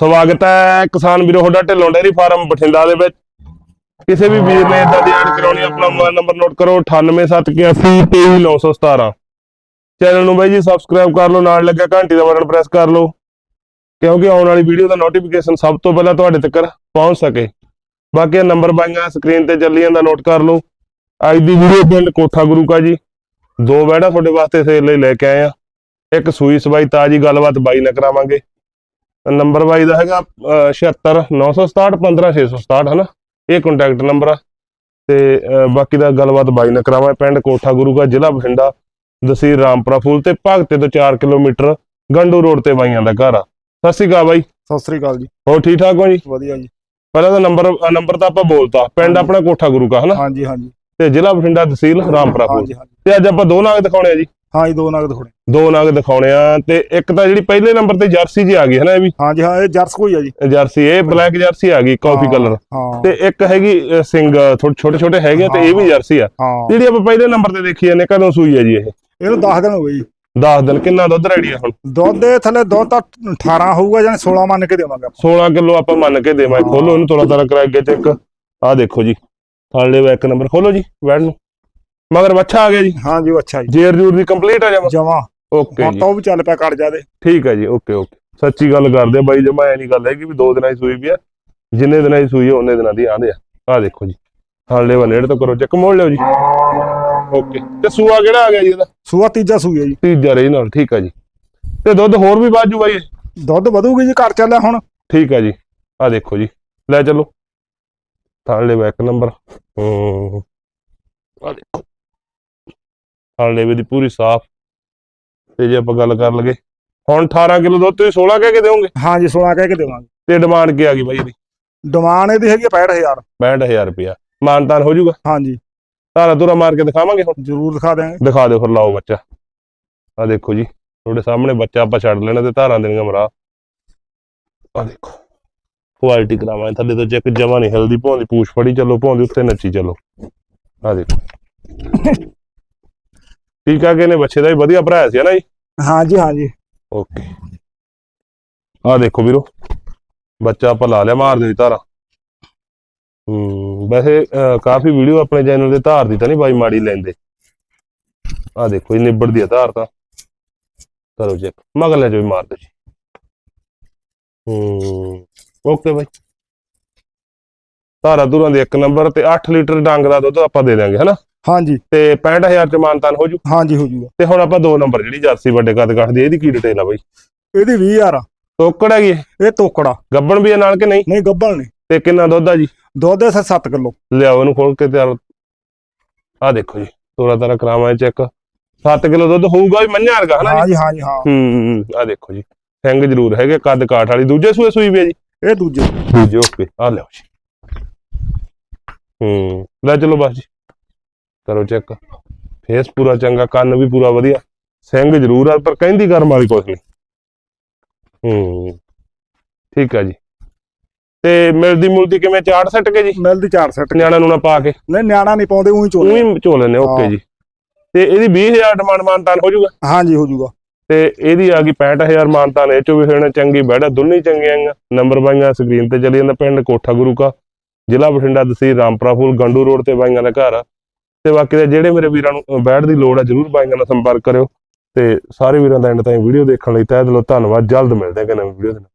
ਸਵਾਗਤ ਹੈ ਕਿਸਾਨ ਵੀਰੋ, ਤੁਹਾਡਾ ਢਿੱਲੋਂ ਡੇਅਰੀ ਫਾਰਮ ਬਠਿੰਡਾ ਦੇ ਵਿੱਚ। ਕਿਸੇ ਵੀ ਵੀਰ ਨੇ ਇਦਾਂ ਦੀ ਐਡ ਕਰਾਉਣੀ, ਆਪਣਾ ਮੋਬਾਈਲ ਨੰਬਰ ਨੋਟ ਕਰੋ 9871823917 ਚੈਨਲ ਨੂੰ ਬਾਈ ਜੀ ਸਬਸਕ੍ਰਾਈਬ ਕਰ ਲਓ, ਨਾਲ ਲੱਗਿਆ ਘੰਟੀ ਦਾ ਬਟਨ ਪ੍ਰੈਸ ਕਰ ਲਓ, ਕਿਉਂਕਿ ਆਉਣ ਵਾਲੀ ਵੀਡੀਓ ਦਾ ਨੋਟੀਫਿਕੇਸ਼ਨ ਸਭ ਤੋਂ ਪਹਿਲਾਂ ਤੁਹਾਡੇ ਤੱਕ ਪਹੁੰਚ ਸਕੇ। ਬਾਕੀ ਇਹ ਨੰਬਰ ਬਾਈਆਂ ਸਕਰੀਨ ਤੇ ਚੱਲੀ ਜਾਂਦਾ ਨੋਟ ਕਰ ਲਓ। ਅੱਜ ਦੀ ਵੀਡੀਓ ਪਿੰਡ ਕੋਠਾ ਗੁਰੂ ਕਾ ਜੀ। ਦੋ ਵੈੜਾ ਤੁਹਾਡੇ ਵਾਸਤੇ ਸੇਲ ਲਈ ਲੈ ਕੇ ਆਏ ਆ ਇੱਕ ਸੂਈ ਸਬਾਈ ਤਾਜੀ ਗੱਲਬਾਤ ਬਾਈ ਨਾਲ ਕਰਾਵਾਂਗੇ। ਨੰਬਰ ਬਾਈ ਦਾ ਹੈਗਾ ਅਹ, 76 967 15667 ਹਨਾ? ਇਹ ਕੰਟੈਕਟ ਨੰਬਰ ਆ। ਤੇ ਬਾਕੀ ਦਾ ਗੱਲਬਾਤ ਬਾਈ ਨਾਲ ਕਰਾਵਾਂ ਪਿੰਡ ਕੋਠਾ ਗੁਰੂ ਕਾ ਜ਼ਿਲ੍ਹਾ ਬਠਿੰਡਾ ਦਸੀਰ ਰਾਮਪੁਰਾ ਫੂਲ ਤੇ ਭਗਤੇ ਤੋਂ 4 ਕਿਲੋਮੀਟਰ ਗੰਡੂ ਰੋਡ ਤੇ ਬਾਈਆਂ ਦਾ ਘਰ ਆ। ਸਤਿ ਸ਼੍ਰੀ ਅਕਾਲ ਬਾਈ। ਸਤਿ ਸ੍ਰੀ ਅਕਾਲ ਜੀ। ਹੋਰ ਠੀਕ ਠਾਕ ਹੋ ਜੀ? ਵਧੀਆ ਜੀ। ਪਹਿਲਾਂ ਤਾਂ ਨੰਬਰ ਨੰਬਰ ਤਾਂ ਆਪਾਂ ਬੋਲਤਾ। ਪਿੰਡ ਆਪਣਾ ਕੋਠਾ ਗੁਰੂ ਕਾ ਹਨਾ? ਹਾਂਜੀ ਹਾਂਜੀ। ਤੇ ਜ਼ਿਲ੍ਹਾ ਬਠਿੰਡਾ ਤਹਿਸੀਲ ਰਾਮਪੁਰਾ ਫੂਲ। ਤੇ ਅੱਜ ਆਪਾਂ ਦੋ ਨਾਗ ਦਿਖਾਉਣੇ ਆ ਜੀ। ਹਾਂਜੀ ਦੋ ਨਗਦ ਥੋੜੇ ਦੋ ਨਾਗ ਦਿਖਾਉਣੇ ਆ ਤੇ ਇੱਕ ਤਾਂ ਜਿਹੜੀ ਪਹਿਲੇ ਨੰਬਰ ਤੇ ਜਰਸੀ ਜੀ ਆ ਗਈ ਹੈ ਨਾ ਇਹ ਵੀ? ਹਾਂਜੀ ਹਾਂ ਇਹ ਜਰਸ ਕੋਈ ਆ ਜੀ। ਜਰਸੀ ਇਹ ਬਲੈਕ ਜਰਸੀ ਆ ਗਈ ਕਾਫੀ ਹਾਂ, ਕਲਰ ਹਾਂ। ਤੇ ਇੱਕ ਹੈਗੀ ਸਿੰਘ ਥੋੜੇ ਛੋਟੇ ਛੋਟੇ ਹੈਗੇ ਆ ਤੇ ਇਹ ਵੀ ਜਰਸੀ ਆ। ਹਾਂ। ਜਿਹੜੀ ਆਪਾਂ ਪਹਿਲੇ ਨੰਬਰ ਤੇ ਦੇਖੀ ਜਾਂਦੇ ਕਦੋਂ ਸੂਈ ਹੈ ਜੀ ਇਹ? ਇਹਨੂੰ 10 ਦਿਨ ਹੋ ਗਏ ਜੀ। 10 ਦਿਨ ਕਿੰਨਾ ਦੁੱਧ ਰੈਡੀ ਆ ਹੁਣ? ਦੁੱਧ ਦੇ ਥੱਲੇ ਦੁੱਧ ਤਾਂ 18 ਹੋਊਗਾ ਜਾਂ 16 ਮੰਨ ਕੇ ਦੇਵਾਂਗੇ ਆਪਾਂ। 16 ਕਿਲੋ ਆਪਾਂ ਮੰਨ ਕੇ ਦੇਵਾਂ ਖੋਲੋ ਇਹਨੂੰ ਤੋਲਾ ਤਾਰਾ ਕਰਾ ਕੇ ਚੈੱਕ ਆਹ ਦੇਖੋ ਜੀ ਥਾਲੇ ਵਾ ਇੱਕ ਨੰਬਰ ਖੋਲੋ ਜੀ ਬੈਠ ਨੂੰ। ਮਗਰ ਬੱਚਾ ਆ ਗਿਆ ਜੀ? ਹਾਂਜੀ ਉਹ ਅੱਛਾ ਜੀ। ਜੇਰ ਜੂਰ ਦੀ ਕੰਪਲੀਟ ਆ ਜਾਵਾ ਜਮਾ। ਓਕੇ ਹੁਣ ਜੀ। ਤਾਂ ਉਹ ਵੀ ਚੱਲ ਪਿਆ ਕੱਟ ਜਾਦੇ। ਠੀਕ ਹੈ ਜੀ ਓਕੇ ਓਕੇ ਸੱਚੀ ਗੱਲ ਕਰਦੇ ਆ ਬਾਈ ਜਮਾ ਐ ਨਹੀਂ ਗੱਲ ਹੈਗੀ ਵੀ ਦੋ ਦਿਨਾਂ ਦੀ ਸੂਈ ਵੀ ਆ ਜਿੰਨੇ ਦਿਨਾਂ ਦੀ ਸੂਈ ਆ ਉਹਨੇ ਦਿਨਾਂ ਦੀ ਆਂਦੇ ਆ। ਆਹ ਦੇਖੋ ਜੀ ਥਾਲੇ ਵਾ ਨੇੜੇ ਤੋਂ ਕਰੋ ਚੈੱਕ ਮੋੜ ਲਿਓ ਜੀ। ਓਕੇ ਤੇ ਸੂਆ ਕਿਹੜਾ ਆ ਗਿਆ ਜੀ ਇਹਦਾ? ਸੂਆ ਤੀਜਾ ਸੂਈ ਹੈ ਜੀ। ਤੀਜਾ ਰੇ ਨਾਲ ਠੀਕ ਹੈ ਜੀ। ਤੇ ਦੁੱਧ ਹੋਰ ਵੀ ਬਾਜੂ ਬਾਈ? ਇਹ? ਦੁੱਧ ਵਧੂਗੀ ਜੀ ਘਰ ਚੱਲਿਆ ਹੁਣ। ਠੀਕ ਹੈ ਜੀ। ਆ ਦੇਖੋ ਜੀ ਲੈ ਚਲੋ। ਥਾਲੇ ਵਾ ਇੱਕ ਨੰਬਰ। ਹੂੰ। ਆ ਦੇਖੋ। ਥਾਲੇ ਵੀ ਦੀ ਪੂਰੀ ਸਾਫ਼। ਤੇ ਜੇ ਆਪਾਂ ਗੱਲ ਕਰ ਲਗੇ ਹੁਣ 18 ਕਿਲੋ ਦੁੱਧ ਤੁਸੀਂ 16 ਕਹਿ ਕੇ ਦਿਓਗੇ? ਹਾਂਜੀ 16 ਕਹਿ ਕੇ ਦੇਵਾਂਗੇ। ਤੇ ਡਿਮਾਂਡ ਕੀ ਆ ਗਈ ਬਾਈ ਇਹਦੀ? ਡਿਮਾਂਡ ਇਹਦੀ ਹੈਗੀ ਆ 65000 65000 ਰੁਪਇਆ। ਮਾਨਤਾਨ ਹੋ ਜਾਊਗਾ? ਹਾਂਜੀ। ਧਾਰਾ ਧੁਰਾ ਮਾਰ ਕੇ ਦਿਖਾਵਾਂਗੇ ਹੁਣ? ਜ਼ਰੂਰ ਦਿਖਾ ਦਿਆਂਗੇ। ਦਿਖਾ ਦਿਓ ਫਿਰ ਲਾਓ ਬੱਚਾ। ਆ ਦੇਖੋ ਜੀ ਤੁਹਾਡੇ ਸਾਹਮਣੇ ਬੱਚਾ ਆਪਾਂ ਛੱਡ ਲੈਣਾ ਤੇ ਧਾਰਾਂ ਦੇਣੀਆਂ ਮਰਾ। ਆ ਦੇਖੋ ਕੁਆਲਿਟੀ ਕਰਾਵਾਂ ਥੱਲੇ ਤੋਂ ਚੈੱਕ ਜਮਾ ਨਹੀਂ ਹਿਲਦੀ ਭੌਂਦੀ ਪੂਛ ਫੜੀ ਚੱਲੋ ਭੌਂਦੀ ਉੱਤੇ ਨੱਚੀ ਚੱਲੋ। ਆ ਦੇਖੋ। ਠੀਕ ਆ ਕਿ ਨੇ ਬੱਚੇ ਦਾ ਵੀ ਵਧੀਆ ਭਰਾ ਸੀ ਨਾ ਜੀ? ਹਾਂਜੀ ਹਾਂਜੀ। ਓਕੇ। ਆ ਦੇਖੋ ਵੀਰੋ ਬੱਚਾ ਆਪਾਂ ਲਾ ਲਿਆ ਮਾਰ ਦੇ ਧਾਰਾ। ਹੂੰ ਵੈਸੇ ਕਾਫੀ ਵੀਡੀਓ ਆਪਣੇ ਚੈਨਲ ਤੇ ਧਾਰ ਦੀ ਤਾਂ ਨਹੀਂ ਬਾਈ ਮਾੜੀ ਲੈਂਦੇ। ਆ ਦੇਖੋ ਇਹ ਨਿਬੜਦੀ ਆ ਧਾਰ ਤਾਂ। ਕਰੋ ਚੈੱਕ ਮਗਲੇ ਜੋ ਵੀ ਮਾਰ ਦੋ ਜੀ। ਹੂੰ ਓਕੇ ਬਾਈ। ਧਾਰਾ ਧੁਰਾਂ ਦੇ ਇੱਕ ਨੰਬਰ ਤੇ 8 ਲੀਟਰ ਡੰਗ ਦਾ ਦੁੱਧ ਆਪਾਂ ਦੇ ਦਾਂਗੇ ਹਨਾ ਹਾਂਜੀ। ਤੇ 65000 ਚ ਮਾਨਤਾਨ ਹੋ ਜੂ? ਹਾਂਜੀ ਹੋ ਜੂਗਾ। ਤੇ ਹੁਣ ਆਪਾਂ ਦੋ ਨੰਬਰ ਜਿਹੜੀ ਜਰਸੀ ਵੱਡੇ ਕੱਦ ਕੱਟ ਦੀ ਇਹਦੀ ਕੀ ਡਿਟੇਲ ਆ ਬਾਈ? ਇਹਦੀ 20000 ਆ। ਟੋਕੜ ਹੈਗੀ ਇਹ? ਤੋਕੜਾ। ਗੱਬਣ ਵੀ ਆ ਨਾਲ ਕਿ ਨਹੀਂ? ਨਹੀਂ ਗੱਬਲ ਨਹੀਂ। ਤੇ ਕਿੰਨਾ ਦੁੱਧ ਆ ਜੀ? ਦੁੱਧ ਦੇ 7 ਕਿਲੋ। ਲਿਆਓ ਇਹਨੂੰ ਖੋਲ ਕੇ ਤਿਆਰ। ਆ ਦੇਖੋ ਜੀ ਤੋੜਾ ਤਾਰਾ ਕਰਾਵਾਂ ਚੈੱਕ। 7 ਕਿਲੋ ਦੁੱਧ ਹੋਊਗਾ ਵੀ ਮੰਨਿਆ ਵਰਗਾ ਹਨਾ ਜੀ? ਹਾਂਜੀ ਹਾਂਜੀ ਹਾਂ। ਹੂੰ ਆ ਦੇਖੋ ਜੀ ਸਿੰਘ ਜ਼ਰੂਰ ਹੈਗੇ ਕੱਦ ਕਾਠ ਵਾਲੀ। ਦੂਜੇ ਸੂਏ ਸੂਈ ਵੀ ਆ ਜੀ? ਇਹ ਦੂਜੇ। ਦੂਜੇ ਓਕੇ ਆ ਲਿਆਓ ਜੀ। ਹੂੰ ਲੈ ਚਲੋ ਬਸ ਜੀ। ਕਰੋ ਚੈੱਕ। ਫੇਸ ਪੂਰਾ ਚੰਗਾ ਕੰਨ ਵੀ ਪੂਰਾ ਵਧੀਆ। ਸਿੰਘ ਜ਼ਰੂਰ ਆ ਪਰ ਕਹਿੰਦੀ ਕਰਮ ਵਾਲੀ ਕੁਛ ਨਹੀਂ। ਹੂੰ ਠੀਕ ਆ ਜੀ। ਤੇ ਮਿਲਦੀ ਮੁਲਦੀ ਕਿਵੇਂ? ਚਾੜ ਸੱਟ ਕੇ ਜੀ? ਮਿਲਦੀ 4 ਸੈੱਟ ਨਿਆਣਾ ਨੂੰ ਨਾ ਪਾ ਕੇ। ਨਹੀਂ ਨਿਆਣਾ ਨਹੀਂ ਪਾਉਂਦੇ ਉਹੀ ਚੋਲ। ਉਹੀ ਝੋ ਲੈਨੇ ਓਕੇ। ਜੀ। ਤੇ ਇਹਦੀ 20000 ਡਿਮਾਂਡ ਮਾਨਤਾਨ ਹੋ ਜਾਊਗਾ? ਹਾਂਜੀ ਹੋ ਜੂਗਾ ਤੇ ਇਹਦੀ ਆ ਗਈ 65000 ਮਾਨਤਾਨ। ਇਹ ਚੋਂ ਵੀ ਹੋਣਾ ਚੰਗੀ ਬੈੜਾ ਦੋਨੇ ਚੰਗੀਆਂ ਆ ਨੰਬਰ ਬਾਈਆਂ ਸਕਰੀਨ ਤੇ ਚੱਲੀ ਜਾਂਦਾ ਪਿੰਡ ਕੋਠਾ ਗੁਰੂ ਕਾ। ਜ਼ਿਲ੍ਹਾ ਬਠਿੰਡਾ ਤਹਿਸੀਲ ਰਾਮਪੁਰਾ ਫੂਲ ਗੰਡੂ ਰੋਡ ਤੇ ਬਾਈਆਂ ਦਾ ਘਰ ਆ। ਤੇ ਬਾਕੀ ਦੇ ਜਿਹੜੇ ਮੇਰੇ ਵੀਰਾਂ ਨੂੰ ਬੈਠ ਦੀ ਲੋੜ ਹੈ, ਜਰੂਰ ਬਾਈਆਂ ਨਾਲ ਸੰਪਰਕ ਕਰਿਓ। ਤੇ ਸਾਰੇ ਵੀਰਾਂ ਦਾ ਐਂਡ ਤਾਈਂ ਵੀਡੀਓ ਦੇਖਣ ਲਈ ਤਹਿ ਦਿਲੋਂ ਧੰਨਵਾਦ। ਜਲਦ ਮਿਲਦੇ ਹਾਂ ਕਿ ਨਵੀਂ ਵੀਡੀਓ ਦੇ ਨਾਲ।